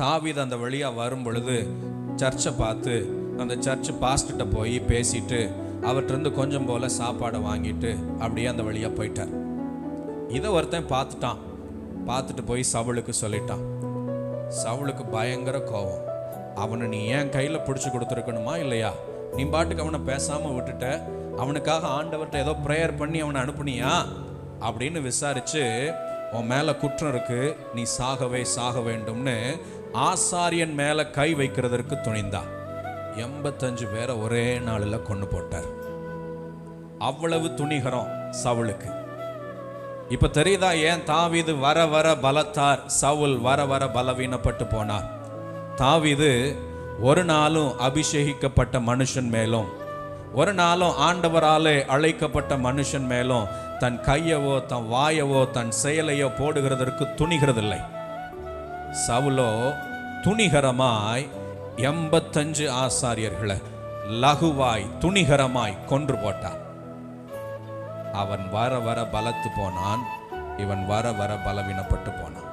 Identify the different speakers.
Speaker 1: தாவித அந்த வழியாக வரும் பொழுது சர்ச்சை பார்த்து அந்த சர்ச் பாஸ்கிட்ட போய் பேசிட்டு அவர்கிட்ட கொஞ்சம் போல சாப்பாடை வாங்கிட்டு அப்படியே அந்த வழியாக போயிட்டார். இதை ஒருத்தன் பார்த்துட்டான். பார்த்துட்டு போய் சவுளுக்கு சொல்லிட்டான். சவுளுக்கு பயங்கர கோபம் அவனை நீ ஏன் கையில் பிடிச்சி கொடுத்துருக்கணுமா இல்லையா? நீ பாட்டுக்கு அவனை பேசாமல் விட்டுட்ட. அவனுக்காக ஆண்டவர்கிட்ட ஏதோ ப்ரேயர் பண்ணி அவனை அனுப்புனியா? அப்படின்னு விசாரித்து உன் மேலே குற்றம் இருக்கு. நீ சாகவே சாக வேண்டும்னு ஆசாரியன் மேலே கை வைக்கிறதற்கு துணிந்தா. எண்பத்தஞ்சு பேரை ஒரே நாளில் கொண்டு போட்டார். அவ்வளவு துணிகரம் சவுளுக்கு. இப்போ தெரியுதா ஏன் தாவிது வர வர பலத்தார் சவுல் வர வர பலவீனப்பட்டு போனார்? தாவிது ஒரு நாளும் அபிஷேகிக்கப்பட்ட மனுஷன் மேலும் ஒரு நாளும் ஆண்டவராலே அழைக்கப்பட்ட மனுஷன் மேலும் தன் கையவோ தன் வாயவோ தன் செயலையோ போடுகிறதற்கு துணிகிறதில்லை. சவுலோ துணிகரமாய் எண்பத்தஞ்சு ஆசாரியர்களை லகுவாய் துணிகரமாய் கொன்று போட்டான். அவன் வர வர பலத்து போனான் இவன் வர வர பலவீனப்பட்டு போனான்.